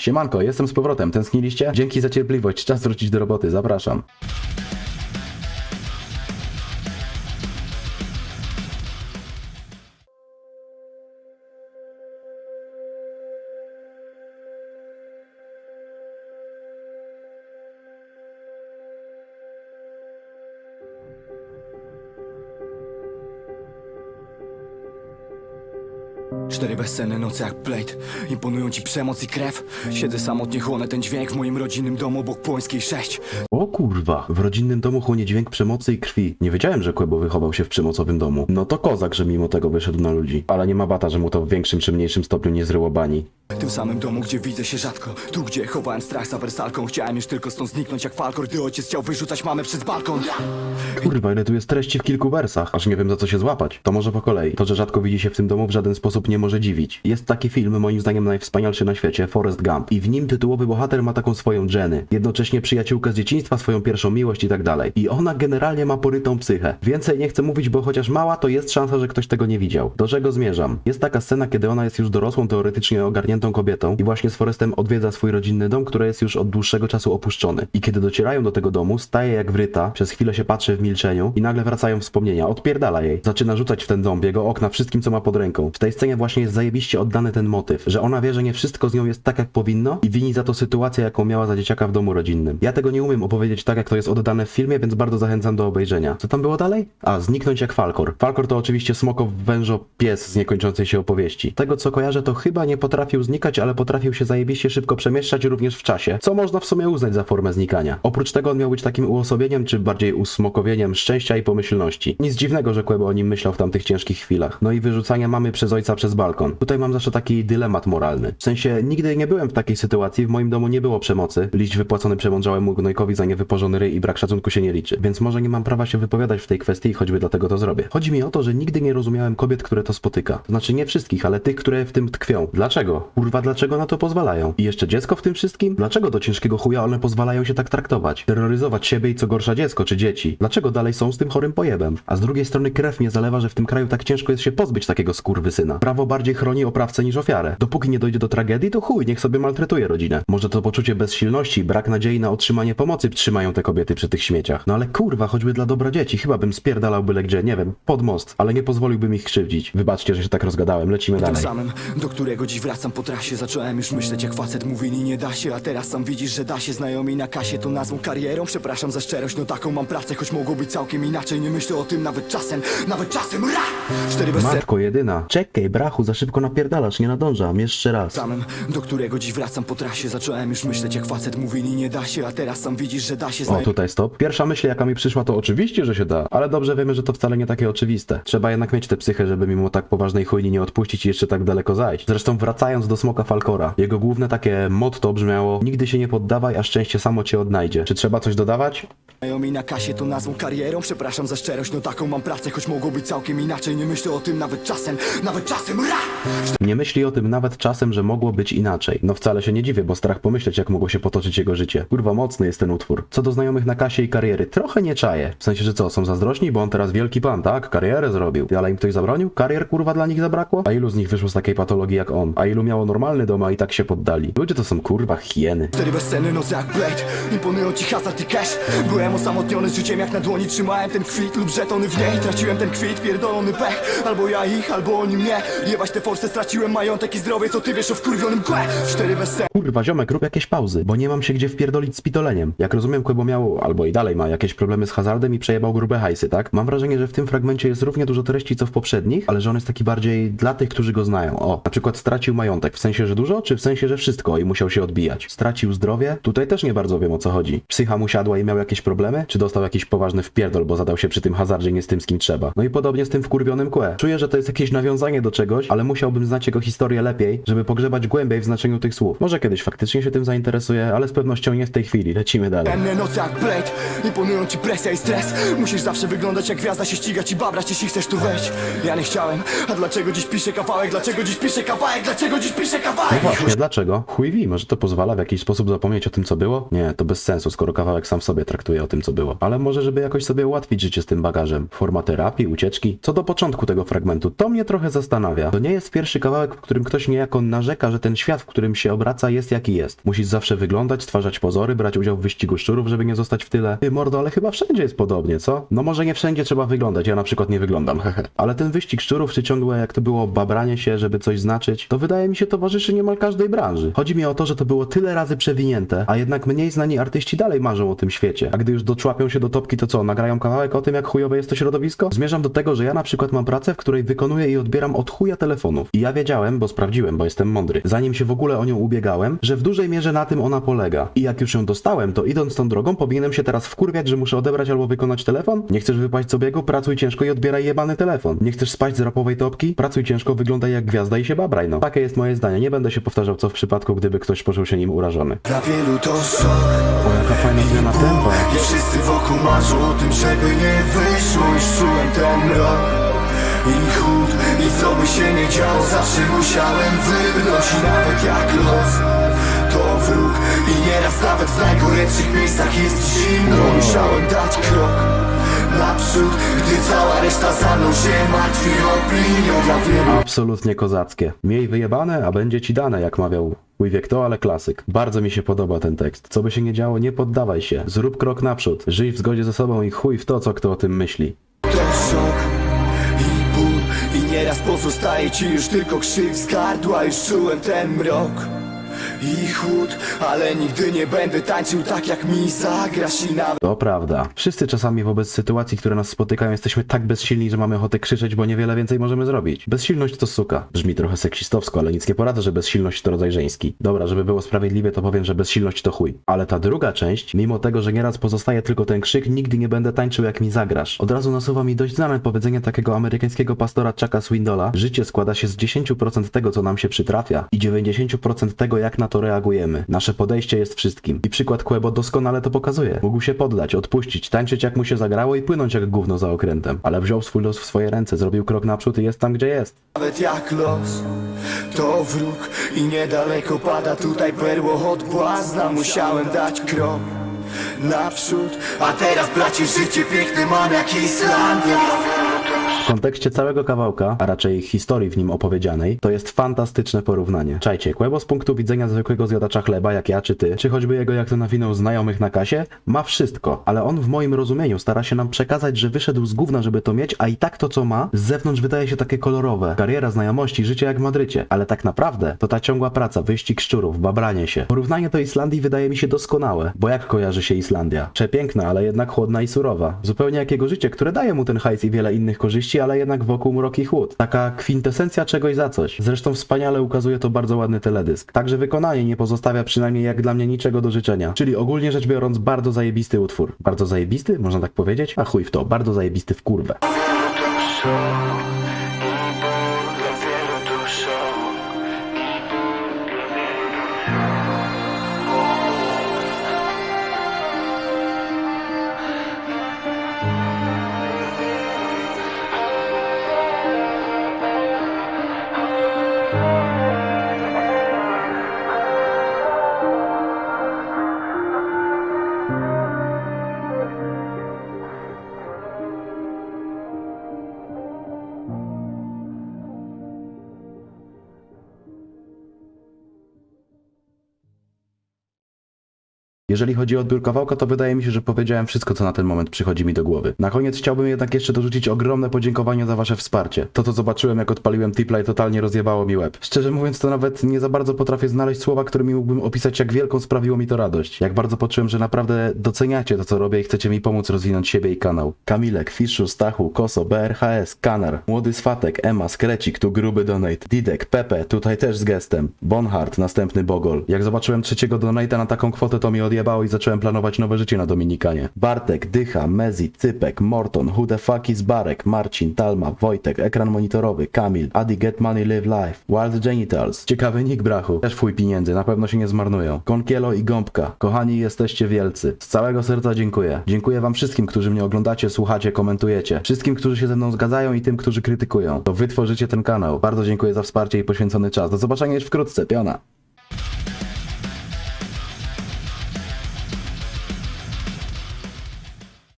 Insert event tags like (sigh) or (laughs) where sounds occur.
Siemanko, jestem z powrotem. Tęskniliście? Dzięki za cierpliwość. Czas wrócić do roboty. Zapraszam. Cztery bezsenne noce jak Blade. Imponują ci przemoc i krew. Siedzę samotnie, chłonę ten dźwięk W moim rodzinnym domu obok Płońskiej 6 O kurwa, w rodzinnym domu chłonie dźwięk przemocy i krwi. Nie wiedziałem, że Kłebo wychował się w przemocowym domu. No to kozak, że mimo tego wyszedł na ludzi. Ale nie ma bata, że mu to w większym czy mniejszym stopniu nie zryło bani. W tym samym domu, gdzie widzę się rzadko Tu, gdzie chowałem strach za wersalką Chciałem już tylko stąd zniknąć jak Falkor Gdy ojciec chciał wyrzucać mamę przez balkon Kurwa, ile tu jest treści w kilku wersach, aż nie wiem za co się złapać. To może po kolei. To, że rzadko widzi się w tym domu w żaden sposób nie może dziwić. Jest taki film, moim zdaniem najwspanialszy na świecie, Forrest Gump. I w nim tytułowy bohater ma taką swoją Jenny. Jednocześnie przyjaciółkę z dzieciństwa, swoją pierwszą miłość i tak dalej. I ona generalnie ma porytą psychę. Więcej nie chcę mówić, bo chociaż mała, to jest szansa, że ktoś tego nie widział. Do czego zmierzam? Jest taka scena, kiedy ona jest już dorosłą, teoretycznie ogarniętą kobietą i właśnie z Forrestem odwiedza swój rodzinny dom, który jest już od dłuższego czasu opuszczony. I kiedy docierają do tego domu, staje jak wryta, przez chwilę się patrzy w milczeniu i nagle wracają wspomnienia. Odpierdala jej. Zaczyna rzucać w ten dom, jego okna, wszystkim co ma pod ręką. W tej scenie właśnie jest zajebiście oddany ten motyw, że ona wie, że nie wszystko z nią jest tak jak powinno i wini za to sytuację, jaką miała za dzieciaka w domu rodzinnym. Ja tego nie umiem opowiedzieć tak, jak to jest oddane w filmie, więc bardzo zachęcam do obejrzenia. Co tam było dalej? A, zniknąć jak Falkor. Falkor to oczywiście smoko wężo pies z niekończącej się opowieści. Tego co kojarzę, to chyba nie potrafił znikać, ale potrafił się zajebiście szybko przemieszczać również w czasie, co można w sumie uznać za formę znikania. Oprócz tego on miał być takim uosobieniem, czy bardziej usmokowieniem szczęścia i pomyślności. Nic dziwnego, że Kłebo o nim myślał w tamtych ciężkich chwilach. No i wyrzucanie mamy przez ojca przez balkon. Tutaj mam zawsze taki dylemat moralny. W sensie nigdy nie byłem w takiej sytuacji, w moim domu nie było przemocy. Liść wypłacony przemądrzałemu gnojkowi za niewypożony ryj i brak szacunku się nie liczy. Więc może nie mam prawa się wypowiadać w tej kwestii i choćby dlatego to zrobię. Chodzi mi o to, że nigdy nie rozumiałem kobiet, które to spotyka. Znaczy nie wszystkich, ale tych, które w tym tkwią. Dlaczego? Kurwa, dlaczego na to pozwalają? I jeszcze dziecko w tym wszystkim? Dlaczego do ciężkiego chuja one pozwalają się tak traktować? Terroryzować siebie i co gorsza dziecko czy dzieci? Dlaczego dalej są z tym chorym pojebem? A z drugiej strony krew mnie zalewa, że w tym kraju tak ciężko jest się pozbyć takiego skurwysyna. Prawo bardziej chroni oprawcę niż ofiarę. Dopóki nie dojdzie do tragedii, to chuj, niech sobie maltretuje rodzinę. Może to poczucie bezsilności, brak nadziei na otrzymanie pomocy trzymają te kobiety przy tych śmieciach. No ale kurwa, choćby dla dobra dzieci, chyba bym spierdalał byle gdzie, nie wiem, pod most, ale nie pozwoliłbym ich krzywdzić. Wybaczcie, że się tak rozgadałem, lecimy Tym dalej. samym, do którego dziś wracam po trasie Zacząłem już myśleć jak facet mówi nie da się A teraz sam widzisz, że da się Znajomi na kasie to nazwą karierą Przepraszam za szczerość, no taką mam pracę Choć mogło być całkiem inaczej Nie myślę o tym nawet czasem, nawet czasem Ra! Cztery bezsenne Matko jedyna. Czekaj, brachu, za szybko napierdalasz, nie nadążam, jeszcze raz. samym, do którego dziś wracam po trasie Zacząłem już myśleć jak facet mówi nie nie da się A teraz sam widzisz, że da się O, tutaj stop. Pierwsza myśl, jaka mi przyszła, to oczywiście, że się da, ale dobrze wiemy, że to wcale nie takie oczywiste. Trzeba jednak mieć tę psychę, żeby mimo tak poważnej chujni nie odpuścić i jeszcze tak daleko zajść. Zresztą wracając do Smoka Falkora, jego główne takie motto brzmiało Nigdy się nie poddawaj, a szczęście samo cię odnajdzie. Czy trzeba coś dodawać? na kasie to nazwą karierą Przepraszam za szczerość, no taką mam pracę Choć mogło być całkiem inaczej Nie myślę o tym nawet czasem, nawet czasem Ra! Nie myśli o tym nawet czasem, że mogło być inaczej. No wcale się nie dziwię, bo strach pomyśleć, jak mogło się potoczyć jego życie. Kurwa, mocny jest ten utwór. Co do znajomych na kasie i kariery, trochę nie czaję. W sensie, że co, są zazdrośni, bo on teraz wielki pan, tak? Karierę zrobił. Ale im ktoś zabronił? Karier kurwa dla nich zabrakło? A ilu z nich wyszło z takiej patologii jak on? A ilu miało normalny dom, a i tak się poddali? Ludzie to są kurwa hieny. Cztery bezcenne noce jak Blade Imponują ci hazard i cash Byłem osamotniony z życiem jak na dłoni Trzymałem ten kwit lub żetony w niej Traciłem ten kwit, pierdolony pech Albo ja ich, albo oni mnie Jebać te force, straciłem majątek i zdrowie Co ty wiesz o wkurwionym kłe Cztery bezsenne Kurwa, ziomek, rób jakieś pauzy, bo nie mam się gdzie wpierdolić z pitoleniem. Jak rozumiem, Kłebo miał, albo i dalej ma, jakieś problemy z hazardem i przejebał grube hajsy, tak? Mam wrażenie, że w tym fragmencie jest równie dużo treści, co w poprzednich, ale że on jest taki bardziej dla tych, którzy go znają. O, na przykład stracił majątek, w sensie, że dużo, czy w sensie, że wszystko i musiał się odbijać? Stracił zdrowie? Tutaj też nie bardzo wiem, o co chodzi. Psycha mu siadła i miał jakieś problemy? Czy dostał jakiś poważny wpierdol, bo zadał się przy tym hazardzie nie z tym, z kim trzeba? No i podobnie z tym wkurwionym kłe. Czuję, że to jest jakieś nawiązanie do czegoś, ale musiałbym znać jego historię lepiej, żeby pogrzebać głębiej w znaczeniu tych słów. Może kiedyś faktycznie się tym zainteresuję, ale z pewnością nie w tej chwili. Lecimy dalej. Penne noce jak Blade Imponują ci presja i stres Musisz zawsze wyglądać jak gwiazda Się ścigać i babrać, jeśli chcesz tu wejść Ja nie chciałem, a dlaczego dziś piszę kawałek? Dlaczego dziś piszę kawałek? Dlaczego dziś piszę No kawałek? właśnie, dlaczego? Chuj wie, może to pozwala w jakiś sposób zapomnieć o tym, co było? Nie, to bez sensu, skoro kawałek sam w sobie traktuje o tym, co było. Ale może, żeby jakoś sobie ułatwić życie z tym bagażem. Forma terapii, ucieczki. Co do początku tego fragmentu, to mnie trochę zastanawia. To nie jest pierwszy kawałek, w którym ktoś niejako narzeka, że ten świat, w którym się obraca, jest jaki jest. Musisz zawsze wyglądać, stwarzać pozory, brać udział w wyścigu szczurów, żeby nie zostać w tyle. Ty mordo, ale chyba wszędzie jest podobnie, co? No może nie wszędzie trzeba wyglądać, ja na przykład nie wyglądam, hehe. (laughs) Ale ten wyścig szczurów, czy ciągłe, jak to było, babranie się, żeby coś znaczyć, to wydaje mi się towarzyszy niemal każdej branży. Chodzi mi o to, że to było tyle razy przewinięte, a jednak mniej znani artyści dalej marzą o tym świecie. A gdy już doczłapią się do topki, to co, nagrają kawałek o tym, jak chujowe jest to środowisko? Zmierzam do tego, że ja na przykład mam pracę, w której wykonuję i odbieram od chuja telefonów. I ja wiedziałem, bo sprawdziłem, bo jestem mądry, zanim się w ogóle o nią ubiegałem, że w dużej mierze na tym ona polega. I jak już ją dostałem, to idąc tą drogą, powinienem się teraz wkurwiać, że muszę odebrać albo wykonać telefon? Nie chcesz wypaść z obiegu? Pracuj ciężko i odbieraj jebany telefon. Nie chcesz spać z rapowej topki? Pracuj ciężko, wyglądaj jak gwiazda i się babraj, no. Takie jest moje zdanie. Nie będę się powtarzał, co w przypadku, gdyby ktoś poczuł się nim urażony. Dla wielu to szok O, jaka fajna zmiana tempa. I wszyscy wokół marzą o tym, żeby nie wyszło Już czułem ten mrok i chłód I co by się nie działo, zawsze musiałem wybrnąć I nawet jak los to wróg I nieraz nawet w najgorętszych miejscach jest zimno Musiałem dać krok naprzód Gdy cała reszta za mną się martwi opinią Dla wielu Absolutnie kozackie. Miej wyjebane, a będzie ci dane, jak mawiał Mój wie kto, ale klasyk. Bardzo mi się podoba ten tekst. Co by się nie działo, nie poddawaj się. Zrób krok naprzód. Żyj w zgodzie ze sobą i chuj w to, co kto o tym myśli. To szok i ból I nieraz pozostaje ci już tylko krzyk z gardła Już czułem ten mrok i chłód Ale nigdy nie będę tańczył tak jak mi To prawda. Wszyscy czasami wobec sytuacji, które nas spotykają, jesteśmy tak bezsilni, że mamy ochotę krzyczeć, bo niewiele więcej możemy zrobić. Bezsilność to suka. Brzmi trochę seksistowsko, ale nic nie poradzę, że bezsilność to rodzaj żeński. Dobra, żeby było sprawiedliwie, to powiem, że bezsilność to chuj. Ale ta druga część, mimo tego, że nieraz pozostaje tylko ten krzyk, nigdy nie będę tańczył jak mi zagrasz. Od razu nasuwa mi dość znane powiedzenie takiego amerykańskiego pastora Chucka Swindola. Życie składa się z 10% tego, co nam się przytrafia i 90% tego, jak na to reagujemy. Nasze podejście jest wszystkim. I przykład Quebo doskonale to pokazuje. Mógł się poddać, odpuścić, tańczyć jak mu się zagrało i płynąć jak gówno za okrętem. Ale wziął swój los w swoje ręce, zrobił krok naprzód i jest tam, gdzie jest. jak los To wróg i niedaleko pada tutaj perło od błazna Musiałem dać krok naprzód A teraz bracie życie piękne mam jak Islandia kontekście całego kawałka, a raczej historii w nim opowiedzianej, to jest fantastyczne porównanie. Czajcie, Quebo z punktu widzenia zwykłego zjadacza chleba, jak ja czy ty, czy choćby jego jak to nawinął znajomych na kasie, ma wszystko, ale on w moim rozumieniu stara się nam przekazać, że wyszedł z gówna, żeby to mieć, a i tak to co ma, z zewnątrz wydaje się takie kolorowe. Kariera, znajomości, życie jak w Madrycie, ale tak naprawdę to ta ciągła praca, wyścig szczurów, babranie się. Porównanie do Islandii wydaje mi się doskonałe, bo jak kojarzy się Islandia? Przepiękna, ale jednak chłodna i surowa. Zupełnie jak jego życie, które daje mu ten hajs i wiele innych korzyści, ale jednak wokół mrok i chłód. Taka kwintesencja czegoś za coś. Zresztą wspaniale ukazuje to bardzo ładny teledysk. Także wykonanie nie pozostawia przynajmniej jak dla mnie niczego do życzenia. Czyli ogólnie rzecz biorąc bardzo zajebisty utwór. Bardzo zajebisty? Można tak powiedzieć? A chuj w to, bardzo zajebisty w kurwę. Jeżeli chodzi o odbiór kawałka, to wydaje mi się, że powiedziałem wszystko, co na ten moment przychodzi mi do głowy. Na koniec chciałbym jednak jeszcze dorzucić ogromne podziękowanie za wasze wsparcie. To, co zobaczyłem, jak odpaliłem Tiplay, totalnie rozjebało mi łeb. Szczerze mówiąc, to nawet nie za bardzo potrafię znaleźć słowa, którymi mógłbym opisać, jak wielką sprawiło mi to radość. Jak bardzo poczułem, że naprawdę doceniacie to, co robię i chcecie mi pomóc rozwinąć siebie i kanał. Kamilek, Fiszu, Stachu, Koso, BRHS, Kanar, Młody Swatek, Ema, Skrecik, tu gruby donate, Didek, Pepe, tutaj też z gestem, Bonhart, następny Bogol. Jak zobaczyłem trzeciego donate'a na taką kwotę, to mi odjebało i zacząłem planować nowe życie na Dominikanie. Bartek, Dycha, Mezi, Cypek, Morton, Who the fuck is Barek, Marcin, Talma, Wojtek, ekran monitorowy, Kamil, Adi Get Money Live Life, Wild Genitals, ciekawy nick brachu, też fuj pieniędzy, na pewno się nie zmarnują. Konkielo i Gąbka, kochani jesteście wielcy. Z całego serca dziękuję. Dziękuję wam wszystkim, którzy mnie oglądacie, słuchacie, komentujecie. Wszystkim, którzy się ze mną zgadzają i tym, którzy krytykują. To wy tworzycie ten kanał. Bardzo dziękuję za wsparcie i poświęcony czas. Do zobaczenia już wkrótce, piona.